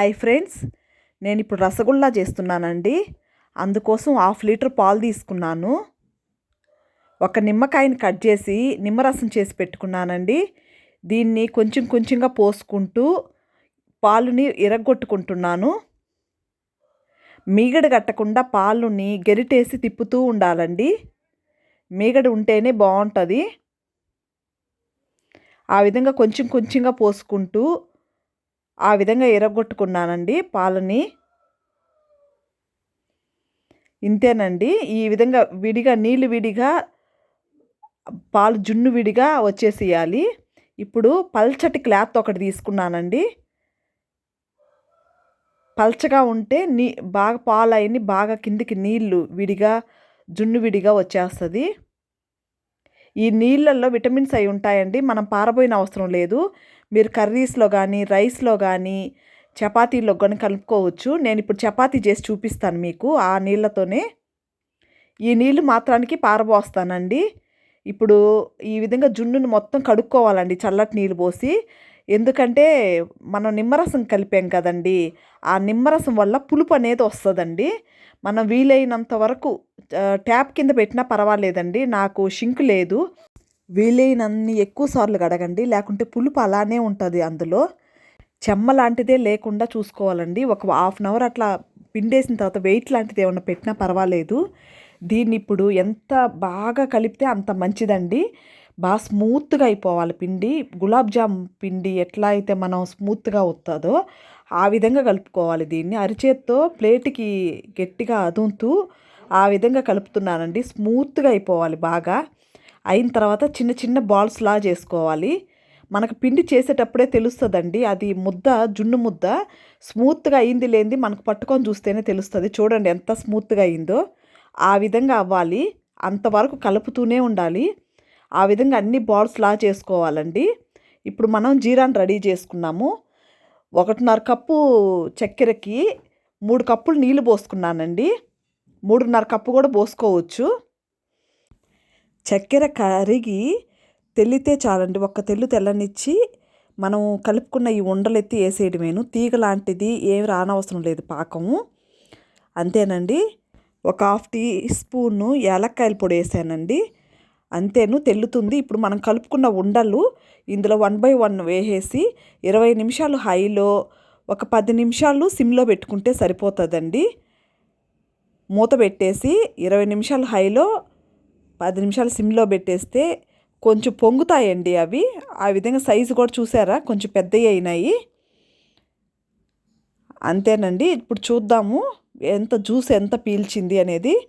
Hi friends నేను ఇప్పుడు రసగుల్లా చేస్తున్నానండి. అందుకోసం హాఫ్ లీటర్ పాలు తీసుకున్నాను. ఒక నిమ్మకాయని కట్ చేసి నిమ్మరసం చేసి పెట్టుకున్నానండి. దీన్ని కొంచెం కొంచెంగా పోసుకుంటూ పాలుని ఇరగొట్టుకుంటున్నాను మీగడ కట్టకుండా పాలుని గెరిటేసి తిప్పుతూ ఉండాలండి. మీగడ ఉంటేనే బాగుంటుంది. ఆ విధంగా కొంచెం కొంచెంగా పోసుకుంటూ ఆ విధంగా ఎరగొట్టుకున్నానండి పాలని. ఇంతేనండి ఈ విధంగా విడిగా నీళ్ళు విడిగా పాలు జున్ను విడిగా వచ్చేసేయాలి. ఇప్పుడు పల్చటి క్లాత్ ఒకటి తీసుకున్నానండి. పల్చగా ఉంటే నీ బాగా పాలు అయిన బాగా కిందికి నీళ్ళు విడిగా జున్ను విడిగా వచ్చేస్తుంది. ఈ నీళ్ళల్లో విటమిన్స్ అయి ఉంటాయండి మనం పారబోయిన అవసరం లేదు. మీరు కర్రీస్లో కానీ రైస్లో కానీ చపాతీలో కానీ కలుపుకోవచ్చు. నేను ఇప్పుడు చపాతీ చేసి చూపిస్తాను మీకు ఆ నీళ్ళతోనే. ఈ నీళ్ళు మాత్రానికి పారబోస్తానండి. ఇప్పుడు ఈ విధంగా జున్నును మొత్తం కడుక్కోవాలండి చల్లటి నీళ్ళు పోసి. ఎందుకంటే మనం నిమ్మరసం కలిపాం కదండి. ఆ నిమ్మరసం వల్ల పులుపు అనేది వస్తుందండి. మనం వీలైనంత వరకు ట్యాప్ కింద పెట్టినా పర్వాలేదండి. నాకు షింక్ లేదు. వీలైనన్ని ఎక్కువ సార్లు కడగండి. లేకుంటే పులుపు అలానే ఉంటుంది అందులో. చెమ్మ లాంటిదే లేకుండా చూసుకోవాలండి. ఒక హాఫ్ అన్ అవర్ అట్లా పిండేసిన తర్వాత వెయిట్ లాంటిది ఏమైనా పెట్టినా పర్వాలేదు. దీన్ని ఇప్పుడు ఎంత బాగా కలిపితే అంత మంచిదండి. బాగా స్మూత్గా అయిపోవాలి పిండి. గులాబ్ జామ్ పిండి ఎట్లా అయితే మనం స్మూత్గా వస్తుందో ఆ విధంగా కలుపుకోవాలి దీన్ని. అరిచేత్తో ప్లేట్కి గట్టిగా అదుంతూ ఆ విధంగా కలుపుతున్నానండి. స్మూత్గా అయిపోవాలి బాగా. అయిన తర్వాత చిన్న చిన్న బాల్స్లా చేసుకోవాలి. మనకు పిండి చేసేటప్పుడే తెలుస్తుందండి. అది ముద్ద జున్ను ముద్ద స్మూత్గా అయింది లేనిది మనకు పట్టుకొని చూస్తేనే తెలుస్తుంది. చూడండి ఎంత స్మూత్గా అయిందో. ఆ విధంగా అవ్వాలి. అంతవరకు కలుపుతూనే ఉండాలి. ఆ విధంగా అన్ని బాల్స్ లా చేసుకోవాలండి. ఇప్పుడు మనం జీరాని రెడీ చేసుకున్నాము. ఒకటిన్నర కప్పు చక్కెరకి మూడు కప్పులు నీళ్ళు పోసుకున్నానండి. మూడున్నర కప్పు కూడా పోసుకోవచ్చు. చక్కెర కరిగి తెల్లితే చాలండి. ఒక్క తెల్లు తెల్లనిచ్చి మనం కలుపుకున్న ఈ ఉండలెత్తి వేసేయడమేను తీగ లాంటిది ఏమి రానవసరం లేదు పాకము. అంతేనండి. ఒక హాఫ్ టీ స్పూను యాలక్కాయల పొడి వేసానండి అంతేను తెల్లుతుంది. ఇప్పుడు మనం కలుపుకున్న ఉండలు ఇందులో వన్ బై వన్ వేసేసి ఇరవై నిమిషాలు హైలో ఒక పది నిమిషాలు సిమ్లో పెట్టుకుంటే సరిపోతుందండి. మూత పెట్టేసి ఇరవై నిమిషాలు హైలో పది నిమిషాలు సిమ్లో పెట్టేస్తే కొంచెం పొంగుతాయండి అవి. ఆ విధంగా సైజు కూడా చూసారా? కొంచెం పెద్దవి అయినాయి. అంతేనండి. ఇప్పుడు చూద్దాము ఎంత జ్యూస్ ఎంత పీల్చింది అనేది.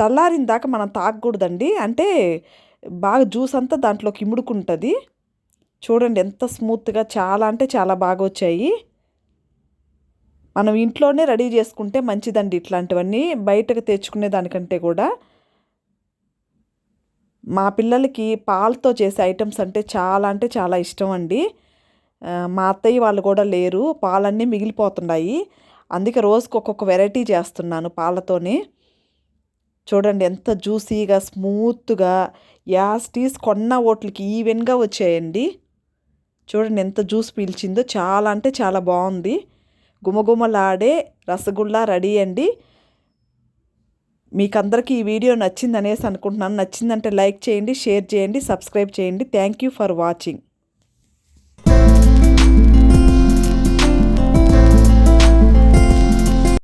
చల్లారిన దాకా మనం తాగకూడదండి. అంటే బాగా జ్యూస్ అంతా దాంట్లోకి ఇముడుకుంటుంది. చూడండి ఎంత స్మూత్గా చాలా అంటే చాలా బాగా వచ్చాయి. మనం ఇంట్లోనే రెడీ చేసుకుంటే మంచిదండి ఇట్లాంటివన్నీ. బయటకు తెచ్చుకునే దానికంటే కూడా. మా పిల్లలకి పాలతో చేసే ఐటమ్స్ అంటే చాలా అంటే చాలా ఇష్టం అండి మా అత్తయ్య వాళ్ళు కూడా లేరు. పాలన్నీ మిగిలిపోతున్నాయి. అందుకే రోజుకి ఒక్కొక్క వెరైటీ చేస్తున్నాను పాలతోనే. చూడండి ఎంత జ్యూసీగా స్మూత్గా యాస్టీస్ కొన్న ఓట్లకి ఈవెన్గా వచ్చాయండి. చూడండి ఎంత జ్యూస్ పీల్చిందో. చాలా అంటే చాలా బాగుంది. గుమగుమలాడే రసగుల్లా రెడీ అండి. మీకు అందరికీ ఈ వీడియో నచ్చిందనేసి అనుకుంటున్నాను. నచ్చిందంటే లైక్ చేయండి షేర్ చేయండి సబ్స్క్రైబ్ చేయండి. Thank you for watching